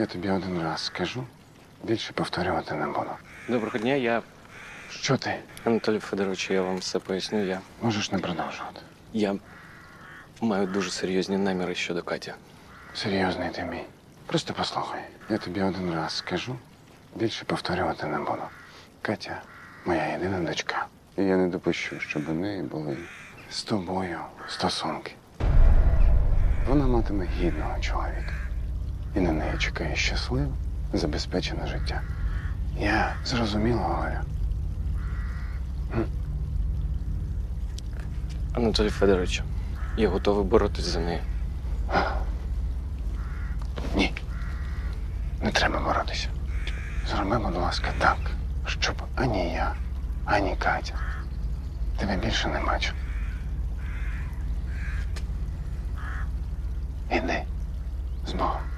Я тобі один раз скажу, більше повторювати не буду. Доброго дня, я Що ти? Анатолій Федорович, я вам все поясню. Я, Можеш не продовжувати. я маю дуже серйозні наміри щодо Каті. Серйозний ти мій. Просто послухай. Я тобі один раз скажу, більше повторювати не буду. Катя, моя єдина дочка. І я не допущу, щоб у неї були з тобою стосунки. Вона матиме гідного чоловіка і на неї чекає щасливе, забезпечене життя. Я зрозуміла, Оля. Анатолій Федорович, я готовий боротись за неї. Ні. Не треба боротися. Зроби, будь ласка, так, щоб ані я, ані Катя тебе більше не бачу. Іди з Богом.